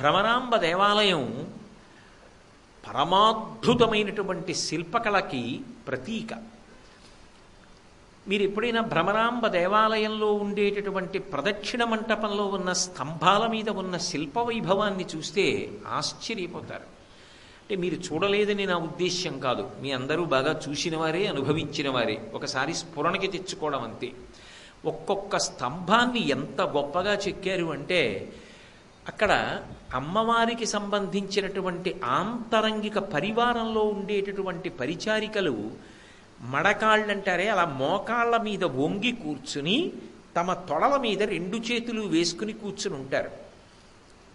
భ్రమరాంబ దేవాలయం పరమాద్భుతమైనటువంటి శిల్పకళకి ప్రతీక. మీరు ఎప్పుడైనా భ్రమరాంబ దేవాలయంలో ఉండేటటువంటి ప్రదక్షిణ మంటపంలో ఉన్న స్తంభాల మీద ఉన్న శిల్ప వైభవాన్ని చూస్తే ఆశ్చర్యపోతారు. అంటే మీరు చూడలేదని నా ఉద్దేశ్యం కాదు. మీ అందరూ బాగా చూసిన వారే అనుభవించిన వారే ఒకసారి స్ఫురణకి తెచ్చుకోవడం అంతే. ఒక్కొక్క స్తంభాన్ని ఎంత గొప్పగా చెక్కారు అంటే అక్కడ అమ్మవారికి సంబంధించినటువంటి ఆంతరంగిక పరివారంలో ఉండేటటువంటి పరిచారికలు మడకాళ్ళంటారే అలా మోకాళ్ళ మీద వంగి కూర్చుని తమ తొడల మీద రెండు చేతులు వేసుకుని కూర్చుని ఉంటారు.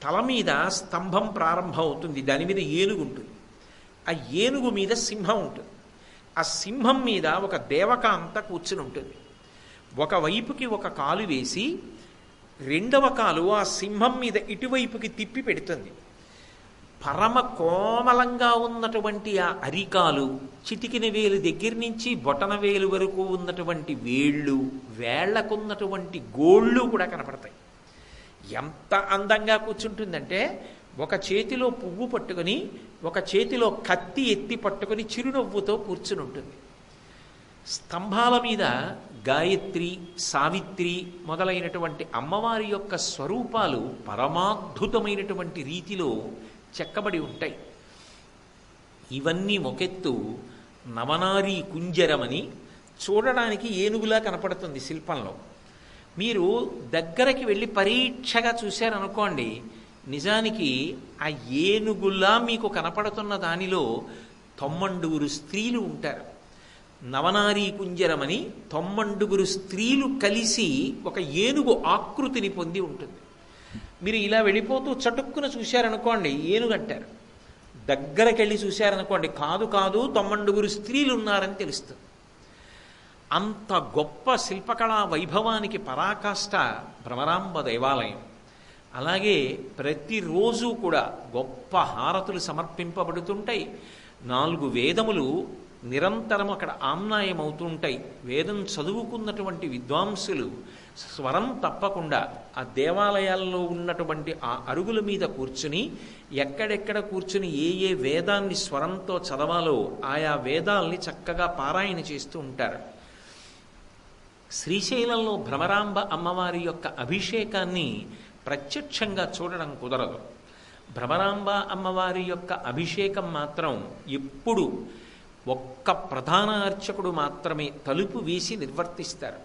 తల మీద స్తంభం ప్రారంభం అవుతుంది దాని మీద ఏనుగు ఉంటుంది. ఆ ఏనుగు మీద సింహం ఉంటుంది. ఆ సింహం మీద ఒక దేవకాంత కూర్చుని ఉంటుంది. ఒకవైపుకి ఒక కాలు వేసి రెండవ కాలు ఆ సింహం మీద ఇటువైపుకి తిప్పి పెడుతుంది. పరమ కోమలంగా ఉన్నటువంటి ఆ అరికాలు చిటికిన వేలు దగ్గర నుంచి బొటన వేలు వరకు ఉన్నటువంటి వేళ్ళు వేళ్ళకున్నటువంటి గోళ్ళు కూడా కనపడతాయి. ఎంత అందంగా కూర్చుంటుందంటే ఒక చేతిలో పువ్వు పట్టుకొని ఒక చేతిలో కత్తి ఎత్తి పట్టుకొని చిరునవ్వుతో కూర్చుని ఉంటుంది. స్తంభాల మీద గాయత్రి సావిత్రి మొదలైనటువంటి అమ్మవారి యొక్క స్వరూపాలు పరమాద్భుతమైనటువంటి రీతిలో చెక్కబడి ఉంటాయి. ఇవన్నీ మొకెత్తు నవనారీ కుంజరమని చూడడానికి ఏనుగులా కనపడుతుంది శిల్పంలో. మీరు దగ్గరకి వెళ్ళి పరీక్షగా చూశారనుకోండి నిజానికి ఆ ఏనుగులా మీకు కనపడుతున్న దానిలో తొమ్మండుగురు స్త్రీలు ఉంటారు. నవనారీ కుంజరమని తొమ్మండుగురు స్త్రీలు కలిసి ఒక ఏనుగు ఆకృతిని పొంది ఉంటుంది. మీరు ఇలా వెళ్ళిపోతూ చటుక్కున చూశారనుకోండి ఏనుగంటారు దగ్గరకెళ్ళి చూశారనుకోండి కాదు కాదు తొమ్మండుగురు స్త్రీలు ఉన్నారని తెలుస్తుంది. అంత గొప్ప శిల్పకళా వైభవానికి పరాకాష్ట భ్రమరాంబ దేవాలయం. అలాగే ప్రతిరోజు కూడా గొప్ప హారతులు సమర్పింపబడుతుంటాయి. నాలుగు వేదములు నిరంతరం అక్కడ ఆమ్నాయం అవుతుంటాయి వేదం చదువుకున్నటువంటి విద్వాంసులు స్వరం తప్పకుండా ఆ దేవాలయాల్లో ఉన్నటువంటి ఆ అరుగుల మీద కూర్చుని ఎక్కడెక్కడ కూర్చుని ఏ ఏ వేదాన్ని స్వరంతో చదవాలో ఆయా వేదాల్ని చక్కగా పారాయణ చేస్తూ ఉంటారు. శ్రీశైలంలో భ్రమరాంబ అమ్మవారి యొక్క అభిషేకాన్ని ప్రత్యక్షంగా చూడడం కుదరదు. భ్రమరాంబ అమ్మవారి యొక్క అభిషేకం మాత్రం ఎప్పుడు ఒక్క ప్రధాన అర్చకుడు మాత్రమే తలుపు వేసి నిర్వర్తిస్తారు.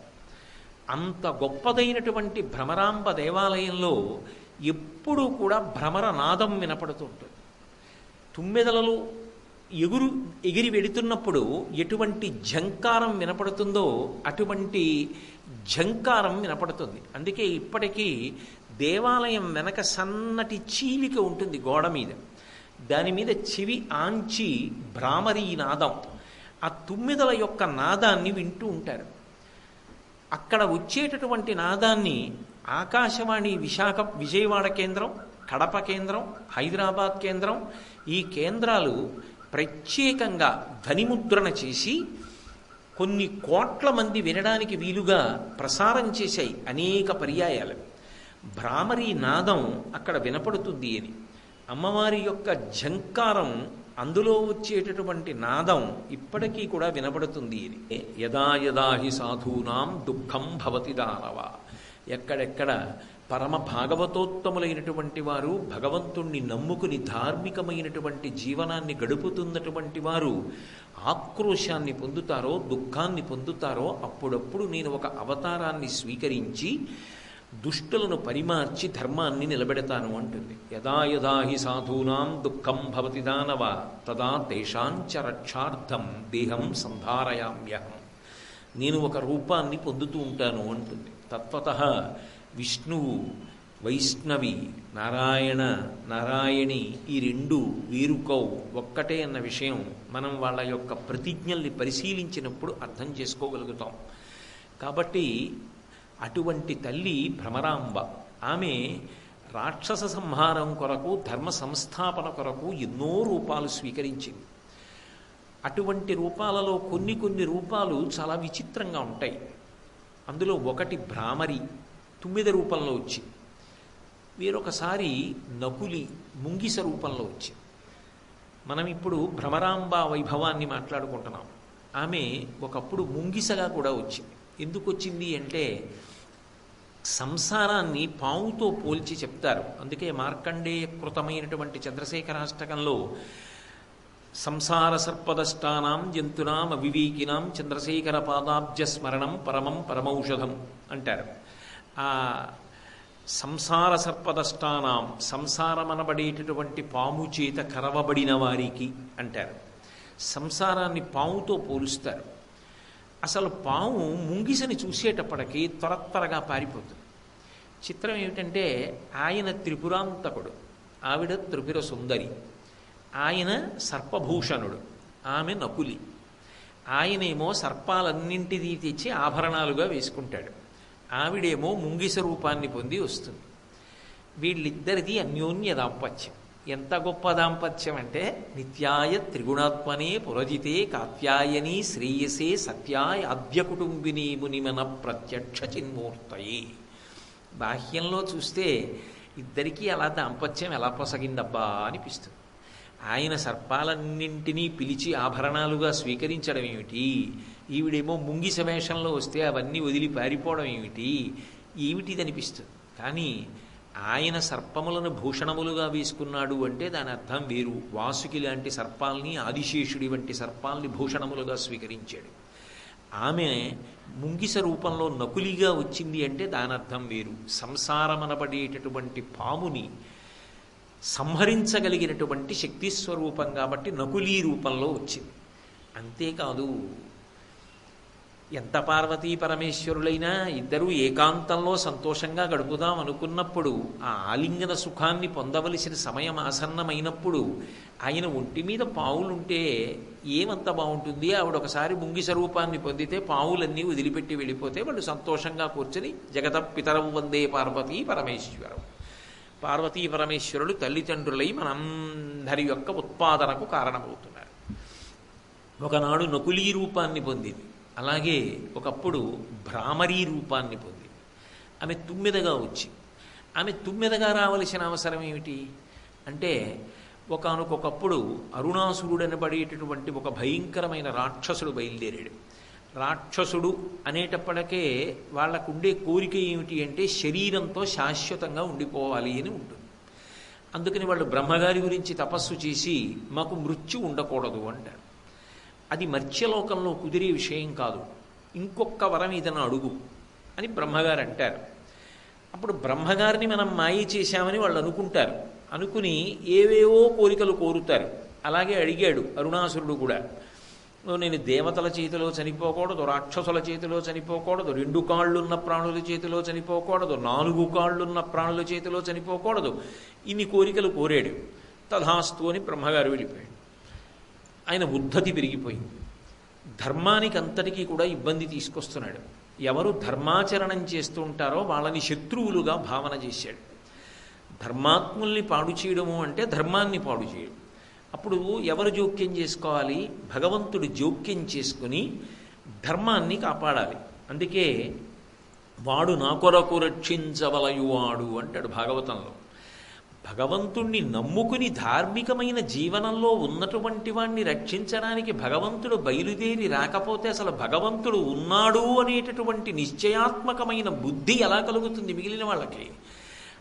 అంత గొప్పదైనటువంటి భ్రమరాంబ దేవాలయంలో ఎప్పుడూ కూడా భ్రమర నాదం వినపడుతుంటుంది తుమ్మెదలలు ఎగురు ఎగిరి వెడుతున్నప్పుడు ఎటువంటి ఝంకారం వినపడుతుందో అటువంటి ఝంకారం వినపడుతుంది. అందుకే ఇప్పటికీ దేవాలయం వెనక సన్నటి చీలిక ఉంటుంది గోడ మీద. దాని మీద చెవి ఆంచి భ్రామరీ నాదం. ఆ తుమ్మిదల యొక్క నాదాన్ని వింటూ ఉంటారు. అక్కడ వచ్చేటటువంటి నాదాన్ని ఆకాశవాణి విశాఖ విజయవాడ కేంద్రం కడప కేంద్రం హైదరాబాద్ కేంద్రం ఈ కేంద్రాలు ప్రత్యేకంగా ధనిముద్రణ చేసి కొన్ని కోట్ల మంది వినడానికి వీలుగా ప్రసారం చేశాయి అనేక పర్యాయాలు. భ్రామరీ నాదం అక్కడ వినపడుతుంది అని. అమ్మవారి యొక్క ఝంకారం అందులో వచ్చేటటువంటి నాదం ఇప్పటికీ కూడా వినపడుతుంది ఇది. యదా యదా హి సాధూనాం దుఃఖం భవతి దానవ ఎక్కడెక్కడ పరమ భాగవతోత్తములైనటువంటి వారు భగవంతుణ్ణి నమ్ముకుని ధార్మికమైనటువంటి జీవనాన్ని గడుపుతున్నటువంటి వారు ఆక్రోశాన్ని పొందుతారో దుఃఖాన్ని పొందుతారో అప్పుడప్పుడు నేను ఒక అవతారాన్ని స్వీకరించి దుష్టులను పరిమార్చి ధర్మాన్ని నిలబెడతాను అంటుంది. యదా యదా హి సాధూనాం దుఃఖం భవతి దానవ తదా తేషాంచ రక్షార్థం దేహం సంధారయామ్యహం. నేను ఒక రూపాన్ని పొందుతూ ఉంటాను అంటుంది. తత్వత విష్ణువు వైష్ణవి నారాయణ నారాయణి ఈ రెండు వీరుకౌ ఒక్కటే అన్న విషయం మనం వాళ్ళ యొక్క ప్రతిజ్ఞల్ని పరిశీలించినప్పుడు అర్థం చేసుకోగలుగుతాం. కాబట్టి అటువంటి తల్లి భ్రమరాంబ. ఆమె రాక్షస సంహారం కొరకు ధర్మ సంస్థాపన కొరకు ఎన్నో రూపాలు స్వీకరించింది. అటువంటి రూపాలలో కొన్ని కొన్ని రూపాలు చాలా విచిత్రంగా ఉంటాయి. అందులో ఒకటి భ్రామరి తుమ్మిద రూపంలో వచ్చి వేరొకసారి నకులి ముంగిస రూపంలో వచ్చింది. మనం ఇప్పుడు భ్రమరాంబ వైభవాన్ని మాట్లాడుకుంటున్నాం. ఆమె ఒకప్పుడు ముంగిసగా కూడా వచ్చింది. ఎందుకు వచ్చింది అంటే సంసారాన్ని పావుతో పోల్చి చెప్తారు. అందుకే మార్కండేయ కృతమైనటువంటి చంద్రశేఖరాష్టకంలో సంసార సర్పదష్టానాం జంతునాం అవివేకినాం చంద్రశేఖర పాదాబ్జ స్మరణం పరమం పరమౌషధం అంటారు. ఆ సంసార సర్పదష్టానాం సంసారమనబడేటటువంటి పాము చేత కరవబడిన వారికి అంటారు. సంసారాన్ని పాముతో పోలుస్తారు. అసలు పాము ముంగిసని చూసేటప్పటికి త్వర త్వరగా పారిపోతుంది. చిత్రం ఏమిటంటే ఆయన త్రిపురాంతకుడు ఆవిడ త్రిపుర సుందరి ఆయన సర్పభూషణుడు ఆమె నకులి. ఆయనేమో సర్పాలన్నింటినీ తెచ్చి ఆభరణాలుగా వేసుకుంటాడు. ఆవిడేమో ముంగిస రూపాన్ని పొంది వస్తుంది. వీళ్ళిద్దరిది అన్యోన్య దాంపత్యం. ఎంత గొప్ప దాంపత్యం అంటే నిత్యాయ త్రిగుణాత్మనే పురజితే కాత్యాయని శ్రేయసే సత్యాయ అద్య కుటుంబిని మునిమన ప్రత్యక్ష చిన్మూర్తయి బాహ్యంలో చూస్తే ఇద్దరికీ అలా దాంపత్యం ఎలా పొసగిందబ్బా అనిపిస్తుంది. ఆయన సర్పాలన్నింటినీ పిలిచి ఆభరణాలుగా స్వీకరించడం ఏమిటి? ఈవిడేమో ముంగిస వేషంలో వస్తే అవన్నీ వదిలి పారిపోవడం ఏమిటి? ఏమిటిది అనిపిస్తుంది కానీ ఆయన సర్పములను భూషణములుగా వేసుకున్నాడు అంటే దాని అర్థం వేరు వాసుకి లాంటి సర్పాల్ని ఆదిశేషుడి వంటి సర్పాల్ని భూషణములుగా స్వీకరించాడు. ఆమె ముంగిస రూపంలో నకులిగా వచ్చింది అంటే దాని అర్థం వేరు సంసారమనబడేటటువంటి పాముని సంహరించగలిగినటువంటి శక్తి స్వరూపం కాబట్టి నకులీ రూపంలో వచ్చింది. అంతేకాదు ఎంత పార్వతీ పరమేశ్వరులైనా ఇద్దరూ ఏకాంతంలో సంతోషంగా గడుపుదాం అనుకున్నప్పుడు ఆ ఆలింగన సుఖాన్ని పొందవలసిన సమయం ఆసన్నమైనప్పుడు ఆయన ఒంటి మీద పావులుంటే ఏమంత బాగుంటుంది ఆవిడ ఒకసారి ముంగిస రూపాన్ని పొందితే పావులన్నీ వదిలిపెట్టి వెళ్ళిపోతే వాళ్ళు సంతోషంగా కూర్చొని జగత పితరం వందే పార్వతీ పరమేశ్వరం. పార్వతీ పరమేశ్వరులు తల్లిదండ్రులై మనందరి యొక్క ఉత్పాదనకు కారణమవుతున్నారు. ఒకనాడు నకులీ రూపాన్ని పొందింది. అలాగే ఒకప్పుడు భ్రామరీ రూపాన్ని పొంది. ఆమె తుమ్మెదగా వచ్చి ఆమె తుమ్మెదగా రావలసిన అవసరం ఏమిటి? అంటే ఒకనకొకప్పుడు అరుణాసురుడు అనబడేటటువంటి ఒక భయంకరమైన రాక్షసుడు బయలుదేరాడు. రాక్షసుడు అనేటప్పటికే వాళ్ళకుండే కోరిక ఏమిటి అంటే శరీరంతో శాశ్వతంగా ఉండిపోవాలి అని ఉంటుంది. అందుకని వాళ్ళు బ్రహ్మగారి గురించి తపస్సు చేసి మాకు మృత్యు ఉండకూడదు అంటారు. అది మత్స్యలోకంలో కుదిరే విషయం కాదు. ఇంకొక వరం ఇదన అడుగు అని బ్రహ్మగారు అంటారు. అప్పుడు బ్రహ్మగారిని మనం మాయ చేశామని వాళ్ళు అనుకుంటారు. అనుకుని ఏవేవో కోరికలు కోరుతారు. అలాగే అడిగాడు అరుణాసురుడు కూడా. నేను దేవతల చేతిలో చనిపోకూడదు రాక్షసుల చేతిలో చనిపోకూడదు రెండు కాళ్ళున్న ప్రాణుల చేతిలో చనిపోకూడదు నాలుగు కాళ్ళున్న ప్రాణుల చేతిలో చనిపోకూడదు. ఇన్ని కోరికలు కోరాడు. తథాస్తు అని బ్రహ్మగారు వెళ్ళిపోయాడు. ఆయన ఉద్ధతి పెరిగిపోయింది. ధర్మానికి అంతటికీ కూడా ఇబ్బంది తీసుకొస్తున్నాడు. ఎవరు ధర్మాచరణం చేస్తూ ఉంటారో వాళ్ళని శత్రువులుగా భావన చేశాడు. ధర్మాత్ముల్ని పాడు చేయడము అంటే ధర్మాన్ని పాడు చేయడం. అప్పుడు ఎవరు జోక్యం చేసుకోవాలి? భగవంతుడు జోక్యం చేసుకుని ధర్మాన్ని కాపాడాలి. అందుకే వాడు నా కొరకు రక్షించవలయువాడు అంటాడు భాగవతంలో. భగవంతుణ్ణి నమ్ముకుని ధార్మికమైన జీవనంలో ఉన్నటువంటి వాణ్ణి రక్షించడానికి భగవంతుడు బయలుదేరి రాకపోతే అసలు భగవంతుడు ఉన్నాడు అనేటటువంటి నిశ్చయాత్మకమైన బుద్ధి ఎలా కలుగుతుంది మిగిలిన వాళ్ళకి?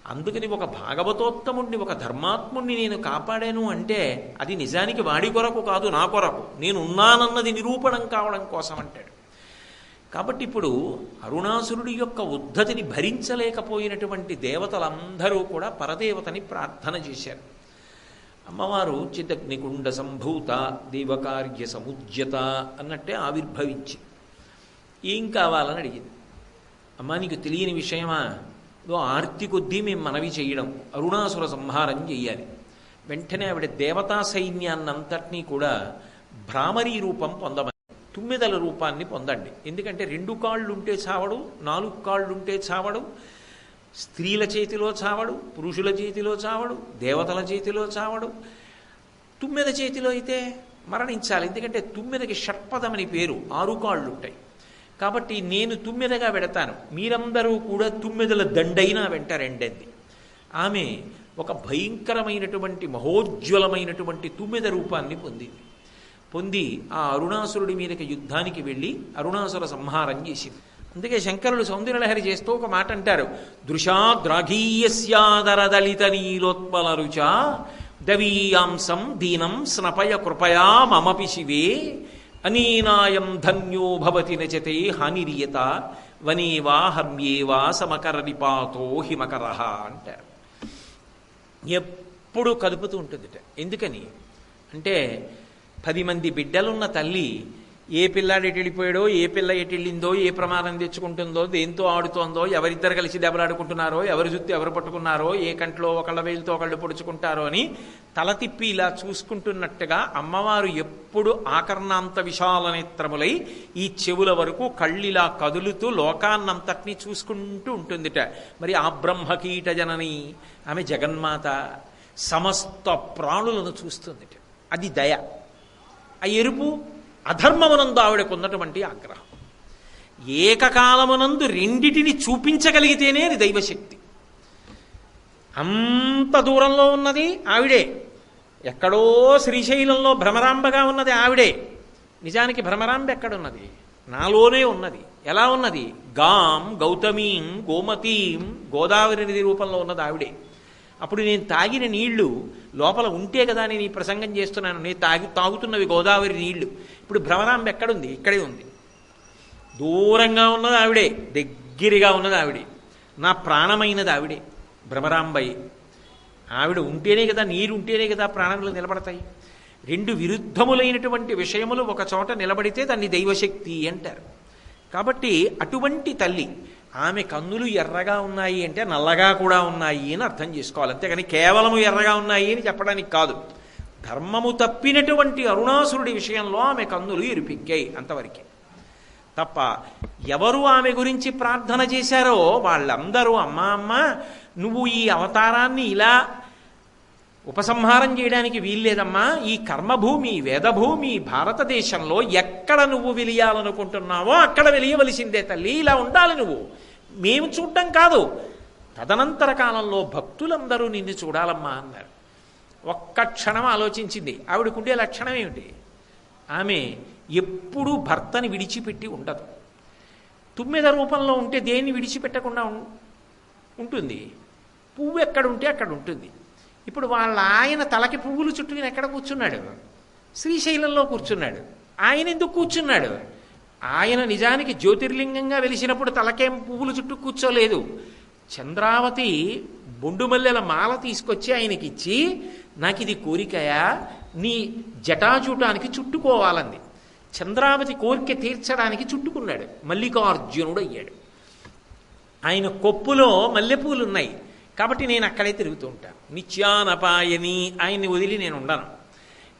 అందుకని ఒక భాగవతోత్తముణ్ణి ఒక ధర్మాత్ముణ్ణి నేను కాపాడాను అంటే అది నిజానికి వాడి కొరకు కాదు నా కొరకు. నేను ఉన్నానన్నది నిరూపణం కావడం కోసం అంటాడు. కాబట్టి ఇప్పుడు అరుణాసురుడి యొక్క ఉద్ధతిని భరించలేకపోయినటువంటి దేవతలందరూ కూడా పరదేవతని ప్రార్థన చేశారు. అమ్మవారు చిదగ్నికుండ సంభూత దేవకార్య సముజ్యత అన్నట్టే ఆవిర్భవించి ఏం కావాలని అడిగింది. అమ్మా నీకు తెలియని విషయమా? ఇదో ఆర్తి కొద్దీ మేము మనవి చేయడం అరుణాసుర సంహారం చెయ్యాలి. వెంటనే ఆవిడ దేవతా సైన్యాన్నంతటినీ కూడా భ్రామరీ రూపం పొందమని తుమ్మెదల రూపాన్ని పొందండి. ఎందుకంటే రెండు కాళ్ళు ఉంటే చావడు నాలుగు కాళ్ళు ఉంటే చావడు స్త్రీల చేతిలో చావడు పురుషుల చేతిలో చావడు దేవతల చేతిలో చావడు. తుమ్మెద చేతిలో అయితే మరణించాలి. ఎందుకంటే తుమ్మెదకి షట్పదమని పేరు ఆరు కాళ్ళు ఉంటాయి కాబట్టి నేను తుమ్మెదగా పెడతాను. మీరందరూ కూడా తుమ్మెదల దండైనా వెంట రెండంది ఆమె ఒక భయంకరమైనటువంటి మహోజ్వలమైనటువంటి తుమ్మెద రూపాన్ని పొందింది. పొంది ఆ అరుణాసురుడి మీదకి యుద్ధానికి వెళ్ళి అరుణాసుర సంహారం చేసింది అందుకే శంకరులు సౌందర్యలహరి చేస్తూ ఒక మాట అంటారు. దృశాద్రాఘీయస్యాదరదలిత నీలోత్పల రుచ దవీయాంసం దీనం స్నపయ కృపయా మమపి శివే అనీనాయం ధన్యో భవతి నచతే హానిరియత వనేవా హర్మ్యేవా సమకర నిపాతో హిమకర అంటారు. ఎప్పుడు కదుపుతూ ఉంటుందిట. ఎందుకని? అంటే పది మంది బిడ్డలున్న తల్లి ఏ పిల్లాడు ఎటు వెళ్ళిపోయాడో ఏ పిల్ల ఎటు వెళ్ళిందో ఏ ప్రమాదం తెచ్చుకుంటుందో దేంతో ఆడుతోందో ఎవరిద్దరు కలిసి దెబ్బలాడుకుంటున్నారో ఎవరి జుత్తు ఎవరు పట్టుకున్నారో ఏ కంట్లో ఒకళ్ళ వేలుతో ఒకళ్ళు పొడుచుకుంటారో అని తల తిప్పి ఇలా చూసుకుంటున్నట్టుగా అమ్మవారు ఎప్పుడు ఆకర్ణాంత విశాల నేత్రములై ఈ చెవుల వరకు కళ్ళిలా కదులుతూ లోకాన్నంతటినీ చూసుకుంటూ ఉంటుందిట. మరి ఆ బ్రహ్మకీట జనని ఆమె జగన్మాత సమస్త ప్రాణులను చూస్తుందిట. అది దయ. ఆ ఎరుపు అధర్మమునందు ఆవిడకు ఉన్నటువంటి ఆగ్రహం. ఏకకాలమునందు రెండిటిని చూపించగలిగితేనే అది దైవశక్తి. అంత దూరంలో ఉన్నది ఆవిడే. ఎక్కడో శ్రీశైలంలో భ్రమరాంబగా ఉన్నది ఆవిడే. నిజానికి భ్రమరాంబ ఎక్కడున్నది? నాలోనే ఉన్నది. ఎలా ఉన్నది? గాం గౌతమీం గోమతీం గోదావరి నది రూపంలో ఉన్నది ఆవిడే. అప్పుడు నేను తాగిన నీళ్ళు లోపల ఉంటే కదా నేను ఈ ప్రసంగం చేస్తున్నాను. నేను తాగి తాగుతున్నవి గోదావరి నీళ్ళు. ఇప్పుడు భ్రమరాంబ ఎక్కడుంది? ఇక్కడే ఉంది. దూరంగా ఉన్నది ఆవిడే దగ్గరగా ఉన్నది ఆవిడే. నా ప్రాణమైనది ఆవిడే భ్రమరాంబయ్య ఆవిడ ఉంటేనే కదా నీరు ఉంటేనే కదా ప్రాణములు నిలబడతాయి. రెండు విరుద్ధములైనటువంటి విషయములు ఒక చోట నిలబడితే దాన్ని దైవశక్తి అంటారు. కాబట్టి అటువంటి తల్లి ఆమె కన్నులు ఎర్రగా ఉన్నాయి అంటే నల్లగా కూడా ఉన్నాయి అని అర్థం చేసుకోవాలి. అంతేగాని కేవలము ఎర్రగా ఉన్నాయి అని చెప్పడానికి కాదు. ధర్మము తప్పినటువంటి అరుణాసురుడి విషయంలో ఆమె కన్నులు ఇరిపిక్కాయి అంతవరకే. తప్ప ఎవరు ఆమె గురించి ప్రార్థన చేశారో వాళ్ళందరూ అమ్మా అమ్మ నువ్వు ఈ అవతారాన్ని ఇలా ఉపసంహారం చేయడానికి వీల్లేదమ్మా. ఈ కర్మభూమి వేదభూమి భారతదేశంలో ఎక్కడ నువ్వు వెలియాలనుకుంటున్నావో అక్కడ వెలియవలసిందే తల్లి. ఇలా ఉండాలి నువ్వు. మేము చూడడం కాదు. తదనంతర కాలంలో భక్తులందరూ నిన్ను చూడాలమ్మా అన్నారు. ఒక్క క్షణం ఆలోచించింది. ఆవిడకుండే లక్షణం ఏమిటి? ఆమె ఎప్పుడూ భర్తని విడిచిపెట్టి ఉండదు. తుమ్మెద రూపంలో ఉంటే దేన్ని విడిచిపెట్టకుండా ఉంటుంది? పువ్వు ఎక్కడ ఉంటే అక్కడ ఉంటుంది ఇప్పుడు వాళ్ళ ఆయన తలకి పువ్వులు చుట్టుకుని ఎక్కడ కూర్చున్నాడు? శ్రీశైలంలో కూర్చున్నాడు. ఆయన ఎందుకు కూర్చున్నాడు? ఆయన నిజానికి జ్యోతిర్లింగంగా వెలిసినప్పుడు తలకేం పువ్వులు చుట్టూ కూర్చోలేదు. చంద్రావతి బొండుమల్లెల మాల తీసుకొచ్చి ఆయనకి ఇచ్చి నాకు ఇది కోరికయా? నీ జటాజూటానికి చుట్టుకోవాలంది. చంద్రావతి కోరిక తీర్చడానికి చుట్టుకున్నాడు. మల్లికార్జునుడు అయ్యాడు. ఆయన కొప్పులో మల్లెపూలు ఉన్నాయి కాబట్టి నేను అక్కడే తిరుగుతూ ఉంటాను నిత్యానపాయని ఆయన్ని వదిలి నేను ఉండను.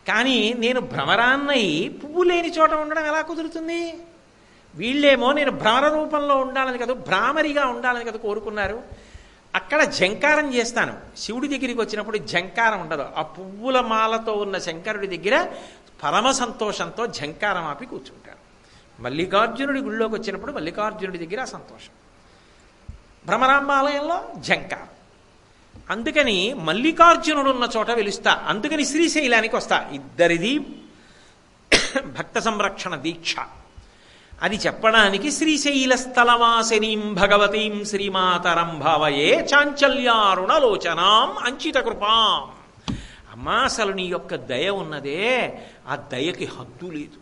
కానీ నేను భ్రమరాన్నయి పువ్వు లేని చోట ఉండడం ఎలా కుదురుతుంది? వీళ్ళేమో నేను భ్రమర రూపంలో ఉండాలని కదా భ్రామరిగా ఉండాలని కదా కోరుకున్నారు. అక్కడ జంకారం చేస్తాను. శివుడి దగ్గరికి వచ్చినప్పుడు జంకారం ఉండదు. ఆ పువ్వుల మాలతో ఉన్న శంకరుడి దగ్గర పరమ సంతోషంతో జంకారం ఆపి కూర్చుంటాను. మల్లికార్జునుడి గుళ్ళోకి వచ్చినప్పుడు మల్లికార్జునుడి దగ్గర ఆ సంతోషం. భ్రమరాంబాలయంలో జంకారం. అందుకని మల్లికార్జునుడు ఉన్న చోట వెలుస్తా. అందుకని శ్రీశైలానికి వస్తా. ఇద్దరిది భక్త సంరక్షణ దీక్ష. అది చెప్పడానికి శ్రీశైల స్థలవాసినీం భగవతీం శ్రీమాతరం భావయే చాంచల్యారుణలోచనాం అంచిత కృపాం. అమ్మా అసలు నీ యొక్క దయ ఉన్నదే. ఆ దయకి హద్దు లేదు.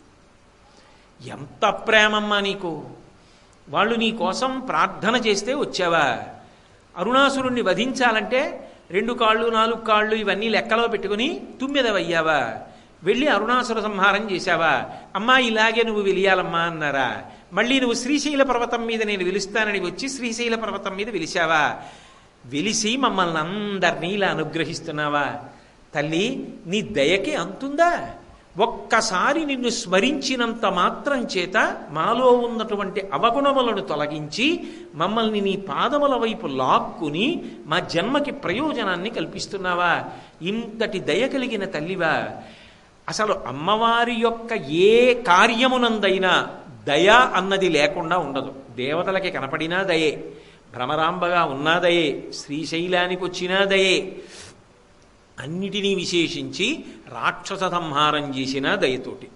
ఎంత ప్రేమమ్మా నీకు. వాళ్ళు నీ కోసం ప్రార్థన చేస్తే వచ్చావా అరుణాసురుణ్ణి వధించాలంటే రెండు కాళ్ళు నాలుగు కాళ్ళు ఇవన్నీ లెక్కలో పెట్టుకుని తుమ్మెదవయ్యావా? వెళ్ళి అరుణాసుర సంహారం చేశావా? అమ్మా ఇలాగే నువ్వు వెలియాలమ్మా అన్నారా? మళ్ళీ నువ్వు శ్రీశైల పర్వతం మీద నేను వెలుస్తానని వచ్చి శ్రీశైల పర్వతం మీద వెలిశావా? వెలిసి మమ్మల్ని అందరినీ ఇలా అనుగ్రహిస్తున్నావా? తల్లి నీ దయకి అంతుందా? ఒక్కసారి నిన్ను స్మరించినంత మాత్రం చేత మాలో ఉన్నటువంటి అవగుణములను తొలగించి మమ్మల్ని నీ పాదముల వైపు లాక్కుని మా జన్మకి ప్రయోజనాన్ని కల్పిస్తున్నావా? ఇంతటి దయ కలిగిన తల్లివా అసలు అమ్మవారి యొక్క ఏ కార్యమునందైనా దయ అన్నది లేకుండా ఉండదు. దేవతలకి కనపడినా దయే భ్రమరాంబగా ఉన్నా దయే శ్రీశైలానికి వచ్చినా దయే అన్నిటినీ విశేషించి రాక్షస సంహారం చేసిన దయతోటి.